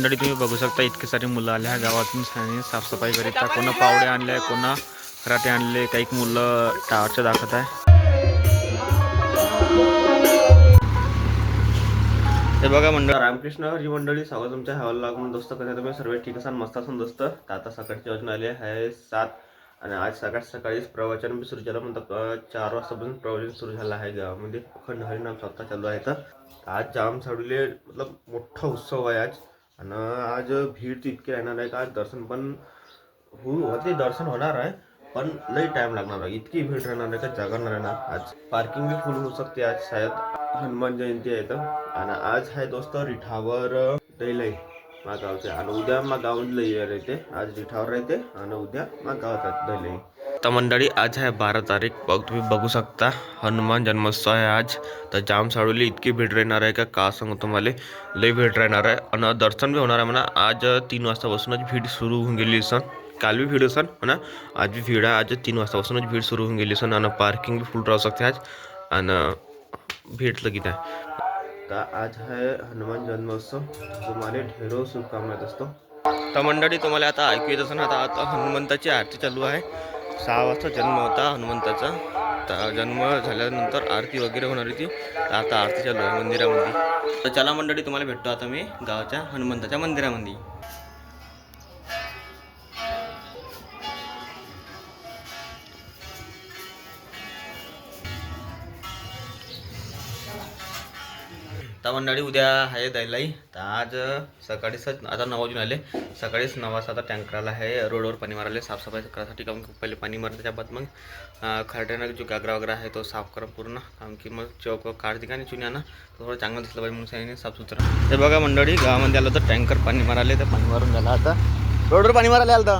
मंडळी तुम्ही बघू शकता इतके सारे मुलं आले आहे गावातून. आणि साफसफाई करीता कोणा पावडे आणले कोणा कराटे आणले काही मुलं टावरच्या दाखवत आहे. हे बघा मंडळ रामकृष्ण हरी मंडळी स्वागत तुमच्या हवाला लागून दोस्त. कसं तुम्ही? सर्व ठीक असाल? मस्त असून दोस्त? तर आता सकाळची योजना आली आहे. सात आणि आज सकाळ सकाळीच प्रवचन बी सुरू झालं. म्हणतात चार वाजतापासून प्रवचन सुरू झालं आहे गावामध्ये. अखंड हरिनाम सप्ताह चालू आहे. तर आज जाम साडूले मतलब मोठा उत्सव आहे आज. आणि आज भीड तितकी इतकी राहणार आहे का? आज दर्शन पण हो होते दर्शन होणार आहे पण लई टाइम लागणार आहे. इतकी भीड राहणार आहे का? जागा नाही राहणार आज. पार्किंग बी फुल होऊ शकते आज शायद हनुमान जयंती आहे तर. आणि आज आहे दोस्त रिठावर लई मा गावचे आणि उद्या मा गाव लई राहते आज रिठावर राहते आणि उद्या मा गावात दलई तर मंडळी आज आहे बारा तारीख। बघ तुम्ही बघू शकता। हनुमान जन्मोत्सव आहे आज। तर जाम साडूली इतकी भीड राहणार आहे का? का सांगू तुम्हाला? लई भीड राहणार आहे। आणि दर्शन बी होणार आहे म्हणा। आज तीन वाजतापासूनच भीड सुरू होऊन गेली सण। काल बी भीड असन म्हणा। आज बी भीड आहे. आज तीन वाजतापासूनच भीड सुरू होऊन गेली सण. आणि पार्किंग बी फुल राहू शकते आज. आणि भेट लगीत आहे. तर आज आहे हनुमान जन्मोत्सव. तुम्हाला ढेरो शुभकामना असतो तर मंडळी तुम्हाला आता ऐकू येत असं आता आता हनुमंताची आरती चालू आहे. सहा वाजता जन्म होता हनुमंताचा. तर जन्म झाल्यानंतर आरती वगैरे होणार होती. तर आता आरतीच्या मंदिरामध्ये तर चला मंडळी तुम्हाला भेटतो आता मी गावाच्या हनुमंताच्या मंदिरामध्ये. तर मंडळी उद्या आहे दैलाई तर आज सकाळीच आता नऊ वाजून आले. सकाळीच नऊ वाजता आता टँकर आला आहे रोडवर पाणी मारायला. साफसफाई करायसाठी कारण की पहिले पाणी मारलं त्याच्या बाद मग खरड्यानं जो गागरा वगैरे आहे तो साफ करा पूर्ण. कारण की मग चौक काढते का नाही चुन्यानं तो थोडं चांगलं दिसलं पाहिजे म्हणून सांगितलं साफसुथरा हे बघा मंडळी गावामध्ये आलं तर टँकर पाणी मारायला तर पाणी मारून झालं आता. रोडवर पाणी मारायला आलं तर.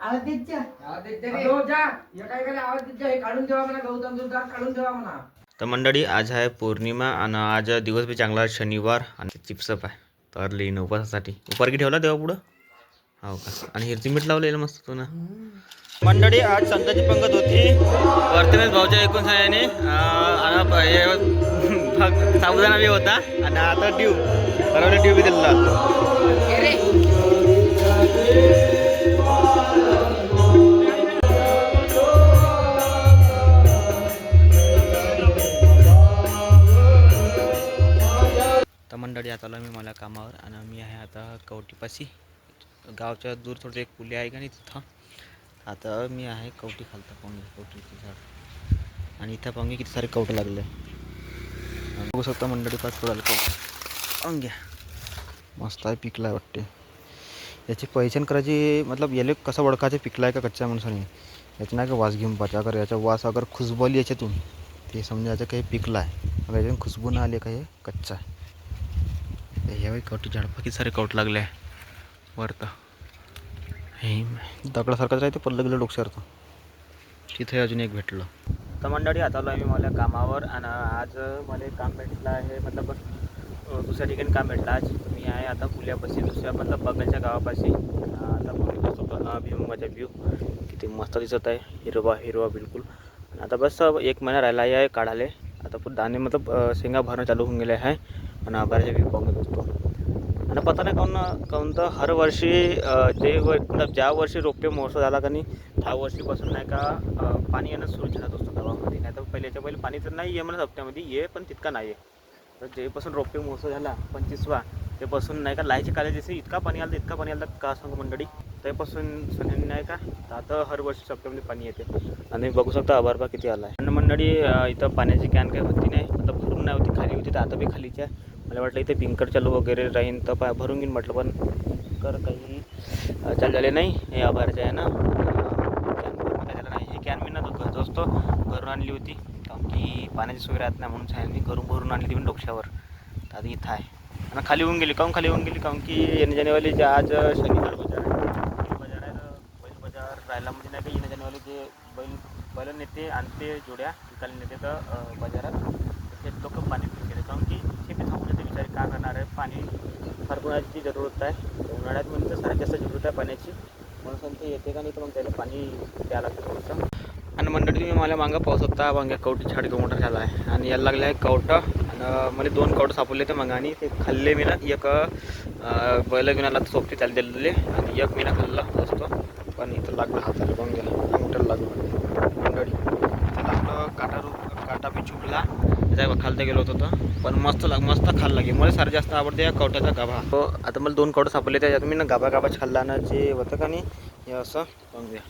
आवाज देत जा. आवाज देत जा काय? आवाज देत जा. हे काढून ठेवा म्हणा गौतम काढून ठेवा म्हणा. तर मंडळी आज आहे पौर्णिमा आणि आज दिवस बी चांगला शनिवार आणि चिप्सअप आहे. तर लिहिणं उपवासासाठी उपारकी ठेवला देवा पुढं? हो का? आणि हिरची मीठ लावलेलं मस्त तू ना? मंडळी आज संतांची पंगत होती. वर्तमेश भाऊच्या एकूण सहाय्याने साबुदाणा बी होता आणि आता ड्यू. बरोबर ड्यू बी दिलेला मंडळी आता आलो मी मला कामावर आणि मी आहे आता कवटीपाशी. गावच्या दूर थोडं एक पुली आहे का नाही तिथं. आता मी आहे कवटी खालता पाहुणे कवटीची झाड. आणि इथं पाहुणे किती सारे कवटे लागले. बघू शकता मंडळी पाच थोडं कवट. अंग्या मस्त आहे पिकला आहे वाटते. याची पहिचान करायची मतलब याले कसं ओळखायचं पिकला आहे का कच्च्या माणसाने याचं नाही का वास घेऊन पाहिजे अगर याचा वास अगर खुशबली याच्यातून ते समजायचं काही पिकला आहे अगर याच्यातून खुशबू न आली काही कच्चा आहे. हे कवटी झाड. किती सारे कवट लागले. आहे वरतं हे दगडासारखंच राहते पडलं गेलं डोक्यावरतं तिथे अजून एक भेटलं. तर मंडळी आता आलो मी मला कामावर आणि आज मला काम भेटलं आहे. मतलब दुसऱ्या ठिकाणी काम भेटलं. आज मी आहे आता पुल्यापाशी दुसऱ्या मतलब बगलच्या गावापाशी. आता बघू शकतो हा व्ह्यू किती मस्त दिसत आहे. हिरवा हिरवा बिलकुल. आता बस एक महिना राहिला आहे काढाले आता पण दाणे मतलब शेंगा भरणं चालू होऊन गेले आहे. आणि आभाराचे व्ह्यू पाहून असतो आणि पता नाही काहून काहून तर हर वर्षी जे व- मतलब ज्या वर्षी रोपटे महोत्सव झाला का नाही त्या वर्षीपासून नाही का पाणी येणं सुरू झालं असतं गावामध्ये. नाही तर पहिल्याच्या पहिले पाणी तर नाही आहे म्हणा हप्त्यामध्ये ये पण तितका नाही आहे तर जेपासून रोपटे महोत्सव झाला पंचवीसवा तेपासून नाही का लायचे काले जसे इतका पाणी आलं इतका पाणी आलं का सांगू मंडळी? तेपासून सगळ्यांनी नाही का तर आता हर वर्षी सप्टेंबरमध्ये पाणी येते. आणि बघू शकता अभारबा किती आला आहे आणि मंडळी इथं पाण्याची कॅन काही होती नाही आता भरून नाही होती खाली होती तर आता बी खालीची आहे. मला वाटलं इथे पिंकर चालू वगैरे राहीन तर पा भरून घेईन म्हटलं पण पिंकर काही चालू झाले नाही. हे आभारचे आहे ना. कॅन भरून काय झालं नाही हे कॅन मी ना तो घरचा असतो. घरून आणली होती. कारण की पाण्याची सोय राहत नाही म्हणून साहेब मी घरून भरून आणली मी डोक्यावर. तर आता इथं आहे. आणि खाली होऊन गेली. काहून खाली होऊन गेली? काहून की येणे जानेवाली जे आज शनिवार बाजार आहे. बैल बाजार आहे तर बैल बाजार राहिला म्हणजे नाही का येणे जानेवाली जे बैल बैल नेते आणते जोड्या विकायला नेते तर बाजारात. ते लोक पाणी पिऊन गेले. काहून की काय करणार आहे पाणी फार कोणाची जरूरत आहे उन्हाळ्यात म्हणजे तर जास्त जरूरत आहे पाण्याची. म्हणून ते येते का नाही तर मग त्याला पाणी द्यावं लागतं थोडंसं. आणि मंडळी तुम्ही मला मागं पाऊस होता मागे कवटी झाड किलोमीटर झाला आहे. आणि याला लागलं आहे कवटं. आणि मला दोन कवटं सापडले ते मग आणि ते खाल्ले मी ना एक बैल घेऊन आला तर त्याला दिलेले. आणि एक मी ना खाल्ला असतो पण इथं लागलं हाताला पण गेला अंगठ्याला लागलं मंडळी त्याला आपलं काटा रू काटा बी चुकला त्याचा खालता गेलो होतो पण मस्त लाग मस्त खाल्ला लागे मला सारं जास्त आवडते या कवट्याचा गाभा. तो आता मला दोन कवडं सापडले त्याच्यात मी ना गाभा गाभाच खाल्ला ना जे होतं का नाही हे असं द्या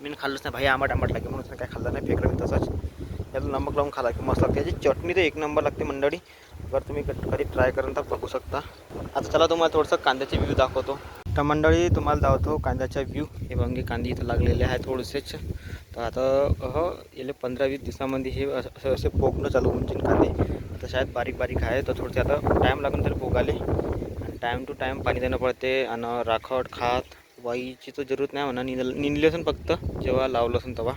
मी खाल्लंच नाही भाई आंबट आंबट लागे म्हणून काय खाल्लं नाही फेकलं मी तसंच. याला नमक लावून खाला की मस्त लागते. याची चटणी तर एक नंबर लागते मंडळी. जर तुम्ही कधी ट्राय करून तर बघू शकता. आता चला तुम्हाला थोडंसं कांद्याचे व्ह्यू दाखवतो. तर मंडळी तुम्हाला दाखवतो कांद्याचा व्ह्यू हे बघे कांदे इथं लागलेले आहे थोडेसेच. तर आता हो याले पंधरा वीस दिवसामध्ये हे असं असे पोगणं चालू होऊन जाईल कांदे आता शाळेत बारीक बारीक आहे तर थोडेसे आता टाईम लागून तरी पोगाले आणि टाईम टू टाईम पाणी देणं पडते आणि राखड खात वाईची तर जरूरत नाही म्हणा निंद निंदली असून फक्त जेव्हा लावलं असून तेव्हा.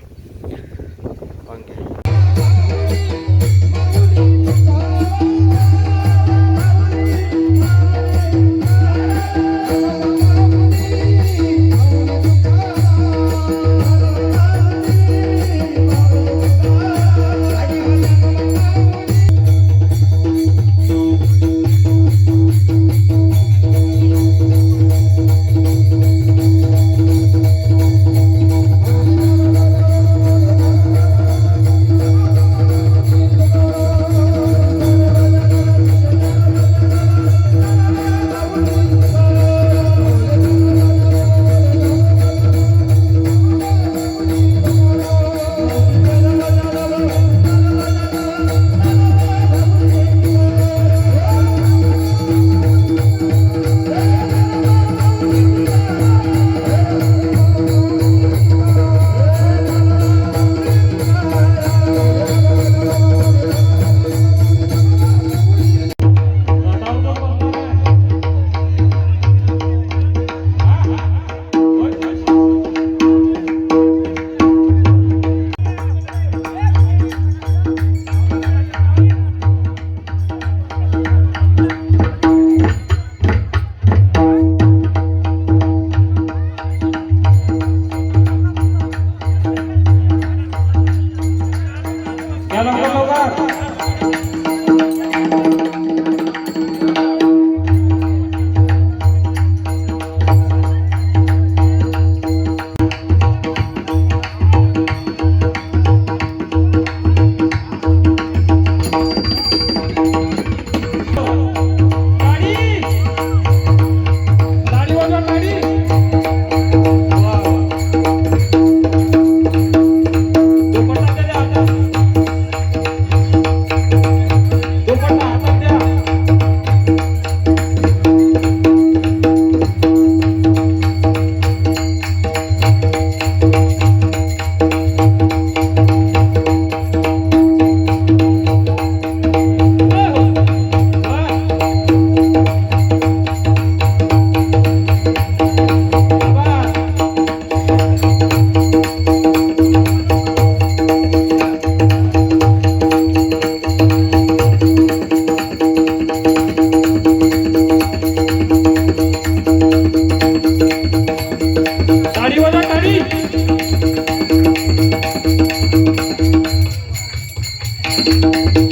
Música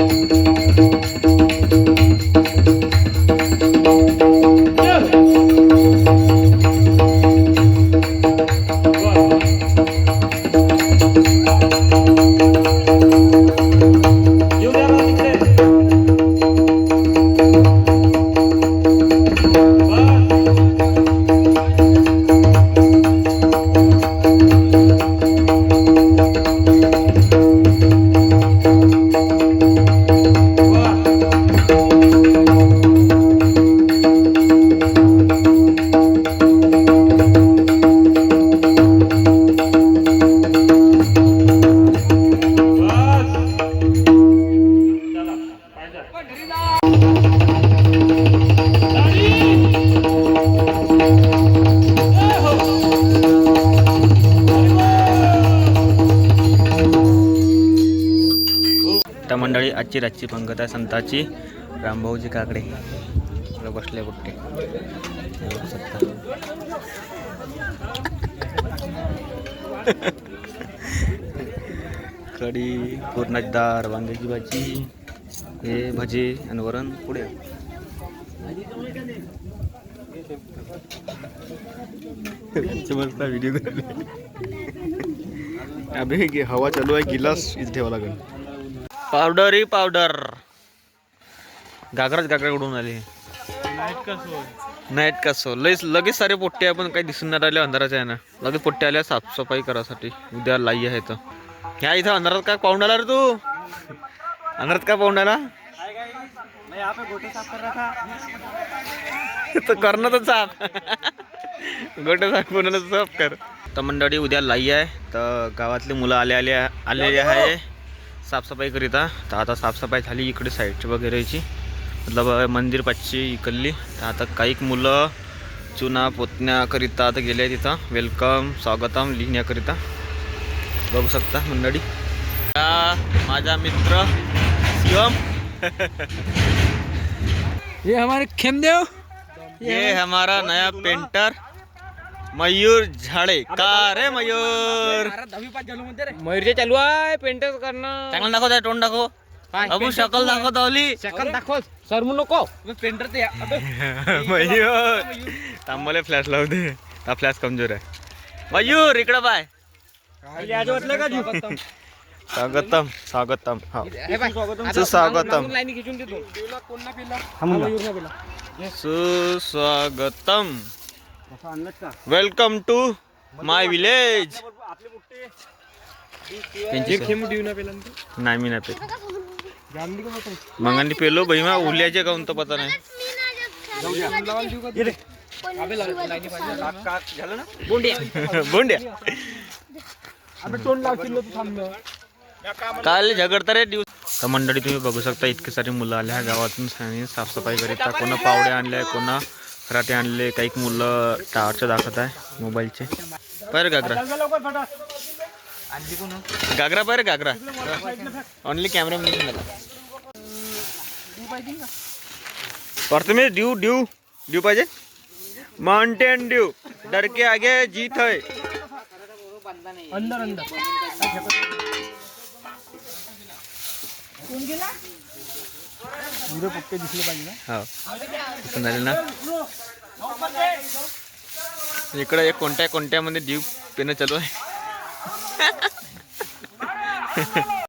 आजची रातची पंगत आहे संताची. रामभाऊजी काकडे. बसले कुठे कढी पुरणाची डाळ वांग्याची भाजी हे भजे आणि वरण पुढे. व्हिडिओ अभे हवा चालू आहे गिलास इथे ठेवा लागेल. पावडर ही पावडर. गागराच गागरा उडून आली. नाईट का सो लईच लगेच सारे पोट्टे आहे पण काही दिसून नाही राहिले अंधाराच्या आहे ना. लगेच पोट्टे आल्या साफसफाई करासाठी. उद्या लाई आहे तर ह्या इथं अंधारात काय पाहून आला रे तू? अंधारात काय पाहून आला? तर कर ना तर साफ. गोटे साफ कोणाला साफ कर. तर मंडळी उद्या लाई आहे. तर गावातले मुलं आले आले आलेले आहे. साफसफाई करिता तर आता साफसफाई झाली इकडे साईडची वगैरेची. मतलब मंदिर पाचची इकडली. तर आता काही मुलं चुना पोतण्याकरिता आता गेले तिथं. वेलकम स्वागतम लिहिण्याकरिता बघू शकता मंडळी. माझा मित्र शिवम. ये हमारे खेमदेव? ये हमारा नया पेंटर मयूर झाडे. का रे मयूर? मयुरचे चालू आहे पेंटर करणं चांगलं दाखव त्या तोंड दाखव. अबू शकल दाखव दावली. सेकंड दाखव सर म्हणू नको. पेंटर ते मयूर. थांबले फ्लॅश लावू दे. हा फ्लॅश कमजोर आहे. मयूर इकडं बाय स्वागतम. स्वागतम हा. सुस्वागतम. लाईनी खिचून देतो. सुस्वागतम. वेलकम टू माय विलेज नाही मी नाही पेत मंगांनी पेलो भैमा उल्याचे काऊन तर पता नाही? बोंड्या. काल झगडता रे दिवस. तर मंडळी तुम्ही बघू शकता इतके सारे मुलं आले ह्या गावातून साफसफाई करीता कोणा पावडे आणले कोणा खराटे आणले काही मुलं टावरचे दाखवत आहे मोबाईलचे. पाहिजे गागरा गागरा पाहिजे Ghaghara only camera Prathamesh dew dew dew पाहिजे? माउंटेन ड्यू डर के आगे जीत है. अंदर अंदर. पुरे पक्के दिसले पाहिजे ना. हो. दिसून आले ना. इकडे एक कोणत्या कोणत्यामध्ये ड्यू पेनं चालू आहे.